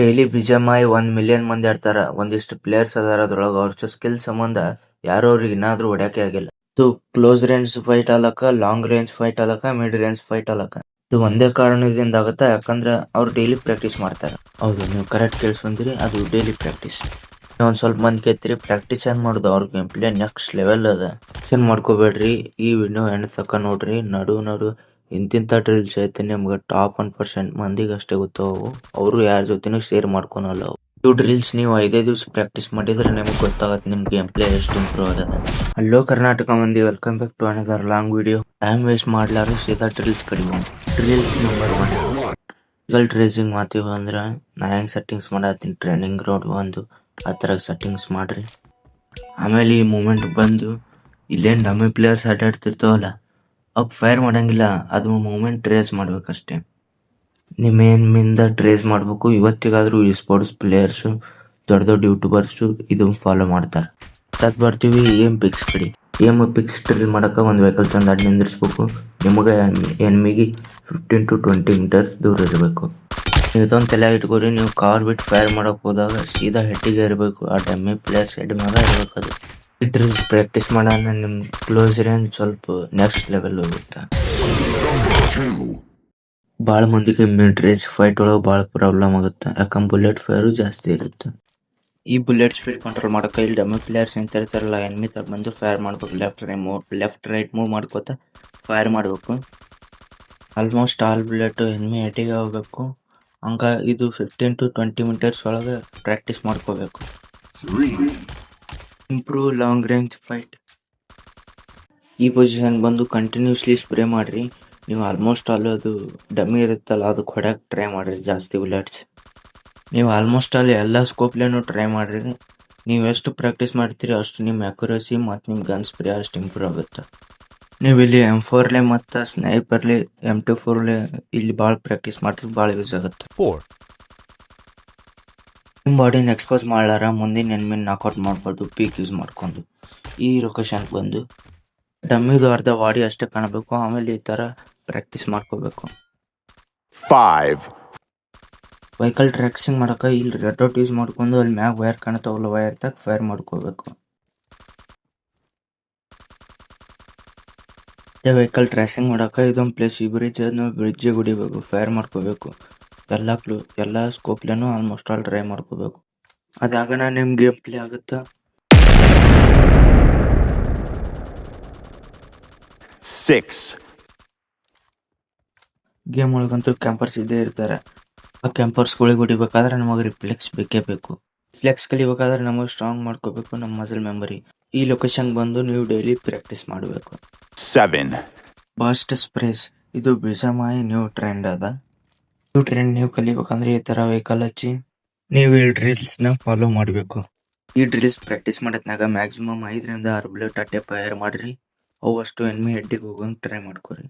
Daily ಬಿಜೆಮಾಯ್ ಒಂದ್ million ಮಂದಿ ಆಡ್ತಾರ. ಒಂದಿಷ್ಟು ಪ್ಲೇಯರ್ಸ್ ಅದಾರ. ಅದ್ರೊಳಗ ಅವ್ರ ಸ್ಕಿಲ್ ಸಂಬಂಧ ಯಾರು ಅವ್ರಿಗೆ ಇನ್ನಾದ್ರೂ ಹೊಡ್ಯಾಕೆ ಆಗಿಲ್ಲ. ಇದು ಕ್ಲೋಸ್ ರೇಂಜ್ ಫೈಟ್ ಆಲಕ ಲಾಂಗ್ ರೇಂಜ್ ಫೈಟ್ ಆಲಕ ಮಿಡ್ ರೇಂಜ್ ಫೈಟ್ ಆಲಕ ಇದು ಒಂದೇ ಕಾರಣದಿಂದ ಆಗುತ್ತಾ? ಯಾಕಂದ್ರ ಅವ್ರು ಡೈಲಿ ಪ್ರಾಕ್ಟೀಸ್ ಮಾಡ್ತಾರ. ಹೌದು, ನೀವು ಕರೆಕ್ಟ್ ಕೇಳಿಸ್ಕೊಂತೀರಿ. ಅದು ಡೈಲಿ ಪ್ರಾಕ್ಟೀಸ್ ಒಂದ್ ಸ್ವಲ್ಪ ಮಂದಿ ಕೇಳ್ತೀರಿ. ಪ್ರಾಕ್ಟೀಸ್ ಏನ್ ಮಾಡುದು? ಅವ್ರ ಗೇಮ್ ಪ್ಲೇ ನೆಕ್ಸ್ಟ್ ಲೆವೆಲ್ ಅದ ಮಾಡ್ಕೋಬೇಡ್ರಿ? ಈ ವಿಡಿಯೋ ಎಂಡ್ ತಕ್ಕ ನೋಡ್ರಿ. ನಡು ನಡು ಇಂತಿಂತ ಡ್ರಿಲ್ಸ್ ಐತೆ ನಿಮ್ಗೆ ಟಾಪ್ ಒನ್ ಪರ್ಸೆಂಟ್ ಮಂದಿಗೆ ಅಷ್ಟೇ ಗೊತ್ತಾವು ಅವರು ಯಾರ ಜೊತೆನೂ ಶೇರ್ ಮಾಡ್ಕೊಳಲ್ಲ. ಇವು ಡ್ರಿಲ್ಸ್ ನೀವು ಐದೇ ದಿವಸ ಪ್ರಾಕ್ಟೀಸ್ ಮಾಡಿದ್ರೆ ನಿಮ್ಗೆ ಗೊತ್ತಾಗತ್ತೆ ನಿಮ್ ಗೇಮ್ ಪ್ಲೇ ಎಷ್ಟು ಇಂಪ್ರೂವ್ ಆಗದ ಹಲೋ ಕರ್ನಾಟಕ ಮಂದಿ welcome back to another long video time waste ಮಾಡ್ಲಾರು ಸೀದಾ ಡ್ರಿಲ್ಸ್ ಕಡಿಮೆ drills number one eagle tracing ಮಾತೀವಿ ಅಂದ್ರೆ, ನಾ ಹೆಂಗ್ ಸೆಟ್ಟಿಂಗ್ಸ್ ಮಾಡತ್ತೀನಿ? ಟ್ರೈನಿಂಗ್ ರೋಡ್ ಬಂದು ಆ ಥರ ಸೆಟ್ಟಿಂಗ್ಸ್ ಮಾಡ್ರಿ. ಆಮೇಲೆ ಈ ಮೂಮೆಂಟ್ ಬಂದು, ಇಲ್ಲೇನ್ ಡಮ್ಮಿ ಪ್ಲೇಯರ್ಸ್ ಆಟಾಡ್ತಿರ್ತಾವಲ್ಲ ಫೈರ್ ಮಾಡಂಗಿಲ್ಲ ಅದು ಮೂಮೆಂಟ್ ಟ್ರೇಸ್ ಮಾಡ್ಬೇಕಷ್ಟೇ. ಏನ್ಮಿಂದ ಟ್ರೇಸ್ ಮಾಡ್ಬೇಕು, ಇವತ್ತಿಗಾದ್ರೂ ಈ ಸ್ಪೋರ್ಟ್ಸ್ ಪ್ಲೇಯರ್ಸ್ ದೊಡ್ಡ ದೊಡ್ಡ ಯೂಟ್ಯೂಬರ್ಸ್ ಇದು ಫಾಲೋ ಮಾಡ್ತಾರೆ. ತತ್ ಬರ್ತೀವಿ ಏಮ್ ಪಿಕ್ಸ್ ಕಡೆ ಏಮ್ ಪಿಕ್ಸ್ ಡ್ರಿಲ್ ಮಾಡಕ ಒಂದು ವೆಹಿಕಲ್ ತಂದು ಅಡ್ ನಿಂದಿರ್ಸ್ಬೇಕು. ನಿಮಗೆ ಎನ್ಮಿಗೆ ಫಿಫ್ಟೀನ್ ಟು ಟ್ವೆಂಟಿ ಮೀಟರ್ಸ್ ದೂರ ಇರಬೇಕು. ಇದೊಂದು ತಲೆ ಇಟ್ಕೊರಿ, ನೀವು ಕಾರ್ ಬಿಟ್ಟು ಫೈರ್ ಮಾಡಕ್ ಹೋದಾಗ ಸೀದಾ ಹೆಟ್ಟಿಗೆ ಇರಬೇಕು ಆ ಟೈಮ್ ಪ್ಲೇಯರ್ಸ್ ಹೆಡ್ ಮ್ಯಾಗ ಇರ್ಬೇಕು ಅದು. ಡ್ರಿಲ್ಸ್ ಪ್ರಾಕ್ಟೀಸ್ ಮಾಡೋಣ, ನಿಮ್ ಕ್ಲೋಸ್ ರೇಂಜ್ ಸ್ವಲ್ಪ ನೆಕ್ಸ್ಟ್ ಲೆವೆಲ್ ಹೋಗುತ್ತೆ. ಭಾಳ ಮಂದಿಗೆ ಮಿಡ್ ರೇಂಜ್ ಫೈಟ್ ಒಳಗೆ ಭಾಳ ಪ್ರಾಬ್ಲಮ್ ಆಗುತ್ತೆ. ಯಾಕಂದ್ರೆ ಬುಲೆಟ್ ಫೈರ್ ಜಾಸ್ತಿ ಇರುತ್ತೆ. ಈ ಬುಲೆಟ್ ಸ್ಪೀಡ್ ಕಂಟ್ರೋಲ್ ಮಾಡೋಕೆ ಇಲ್ಲಿ ಡಮ್ಮಿ ಪ್ಲೇಯರ್ಸ್ ಅಂತ ಇರ್ತಾರಲ್ಲ ಎನ್ಮಿ ಬಂದು ಫೈರ್ ಮಾಡ್ಬೇಕು. Left right move left right move ಮಾಡ್ಕೋತ ಫೈರ್ ಮಾಡಬೇಕು. ಆಲ್ಮೋಸ್ಟ್ ಆಲ್ ಬುಲೆಟ್ ಎನ್ಮಿ ಹೆಟಿಗೆ ಹೋಗ್ಬೇಕು. ಹಂಗ ಇದು ಫಿಫ್ಟೀನ್ ಟು ಟ್ವೆಂಟಿ ಮೀಟರ್ಸ್ ಒಳಗೆ ಪ್ರಾಕ್ಟೀಸ್ ಮಾಡ್ಕೋಬೇಕು. ಇಂಪ್ರೂವ್ ಲಾಂಗ್ ರೇಂಜ್ ಫೈಟ್ ಈ ಪೊಸಿಷನ್ ಬಂದು ಕಂಟಿನ್ಯೂಸ್ಲಿ ಸ್ಪ್ರೇ ಮಾಡ್ರಿ. ನೀವು ಆಲ್ಮೋಸ್ಟ್ ಆಲ್ ಅದು ಡಮ್ಮಿ ಇರುತ್ತಲ್ಲ ಅದಕ್ಕೆ ಹೊಡ್ಯಕ್ಕೆ ಟ್ರೈ ಮಾಡಿರಿ ಜಾಸ್ತಿ ಬುಲೆಟ್ಸ್ ನೀವು ಆಲ್ಮೋಸ್ಟ್ ಆಲ್ ಎಲ್ಲ ಸ್ಕೋಪ್ಲೇನು ಟ್ರೈ ಮಾಡ್ರಿ. ನೀವು ಎಷ್ಟು ಪ್ರಾಕ್ಟೀಸ್ ಮಾಡ್ತೀರಿ ಅಷ್ಟು ನಿಮ್ಮ ಅಕ್ಯುರಸಿ ಮತ್ತು ನಿಮ್ಮ ಗನ್ ಸ್ಪ್ರೇ ಅಷ್ಟು ಇಂಪ್ರೂವ್ ಆಗುತ್ತೆ. ನೀವು ಇಲ್ಲಿ ಎಂ ಫೋರ್ಲೆ ಮತ್ತು ಸ್ನೈಪರ್ಲಿ ಎಂ ಟು ಫೋರ್ಲೆ ಇಲ್ಲಿ ಭಾಳ ಪ್ರಾಕ್ಟೀಸ್ ಮಾಡ್ತೀವಿ ಭಾಳ ಯೂಸ್ ಆಗುತ್ತೆ. ನಿಮ್ಮ ಬಾಡಿನ ಎಕ್ಸ್ಪೋಸ್ ಮಾಡ್ಲಾರ ಮುಂದಿನ ಎನ್ಮಿನ್ ನಾಕೌಟ್ ಮಾಡ್ಬೋದು ಪೀಕ್ ಯೂಸ್ ಮಾಡ್ಕೊಂಡು. ಈ ಲೊಕೇಶನ್ಗೆ ಬಂದು ಡಮ್ಮಿದು ಅರ್ಧ ಬಾಡಿ ಅಷ್ಟೇ ಕಾಣಬೇಕು ಆಮೇಲೆ ಈ ಥರ ಪ್ರಾಕ್ಟೀಸ್ ಮಾಡ್ಕೋಬೇಕು. ಫೈವ್ ವೆಹಿಕಲ್ ಟ್ರ್ಯಾಕ್ಸಿಂಗ್ ಮಾಡಕ್ಕೆ ಇಲ್ಲಿ ರೆಡ್ ಔಟ್ ಯೂಸ್ ಮಾಡ್ಕೊಂಡು ಅಲ್ಲಿ ಮ್ಯಾಗ ವೈರ್ ಕಾಣತಾವಲ್ಲ ವೈರ್ ತಗ ಫೈರ್ ಮಾಡ್ಕೋಬೇಕು. ವೆಹಿಕಲ್ ಟ್ರ್ಯಾಕ್ಸಿಂಗ್ ಮಾಡಕ್ಕೆ ಇದೊಂದು ಪ್ಲೇಸ್ ಈ ಬ್ರಿಡ್ಜ್ ಅದನ್ನ ಬ್ರಿಡ್ಜಿಗೆ ಹೊಡಿಬೇಕು ಫೈರ್ ಮಾಡ್ಕೋಬೇಕು. ಎಲ್ಲ ಕ್ಲೂ ಎಲ್ಲ ಸ್ಕೋಪ್ಲೇನು ಆಲ್ಮೋಸ್ಟ್ ಆಲ್ ಟ್ರೈ ಮಾಡ್ಕೋಬೇಕು. ಅದಾಗಣ ನಿಮ್ಮ ಗೇಮ್ ಪ್ಲೇ ಆಗುತ್ತೆ? ಸಿಕ್ಸ್ ಗೇಮ್ ಒಳಗಂತೂ ಕ್ಯಾಂಪರ್ಸ್ ಇದ್ದೇ ಇರ್ತಾರೆ. ಆ ಕ್ಯಾಂಪರ್ಸ್ಗಳಿಗೆ ಹೊಡಿಬೇಕಾದ್ರೆ ನಮಗೆ ರಿಫ್ಲೆಕ್ಸ್ ಬೇಕೇ ಬೇಕು. ಫ್ಲೆಕ್ಸ್ ಕಲಿಬೇಕಾದ್ರೆ ನಮಗೆ ಸ್ಟ್ರಾಂಗ್ ಮಾಡ್ಕೋಬೇಕು ನಮ್ಮ ಮಸಲ್ ಮೆಮೊರಿ ಈ ಲೊಕೇಶನ್ ಬಂದು ನೀವು ಡೈಲಿ ಪ್ರಾಕ್ಟೀಸ್ ಮಾಡಬೇಕು. ಸೆವೆನ್ ಬಸ್ಟ್ ಸ್ಪ್ರೇಸ್ ಇದು ಬಿಸಮಾಯಿ ನ್ಯೂ ಟ್ರೆಂಡ್ ಅದ. ನ್ಯೂ ಟ್ರೆಂಡ್ ನೀವು ಕಲಿಬೇಕಂದ್ರೆ ಈ ತರ ವೆಹಿಕಲ್ ಹಚ್ಚಿ ನೀವು ಈ ಡ್ರಿಲ್ಸ್ನ ಫಾಲೋ ಮಾಡಬೇಕು. ಈ ಡ್ರಿಲ್ಸ್ ಪ್ರಾಕ್ಟೀಸ್ ಮಾಡತ್ನಾಗ ಮ್ಯಾಕ್ಸಿಮಮ್ ಐದರಿಂದ ಆರು ಬುಲೆಟ್ ಅಟ್ಟೆ ಫೈರ್ ಮಾಡ್ರಿ. ಅವು ಅಷ್ಟು ಎನ್ಮಿ ಹೆಡ್ಡಿಗೆ ಹೋಗಂಗ್ ಟ್ರೈ ಮಾಡ್ಕೊರಿ.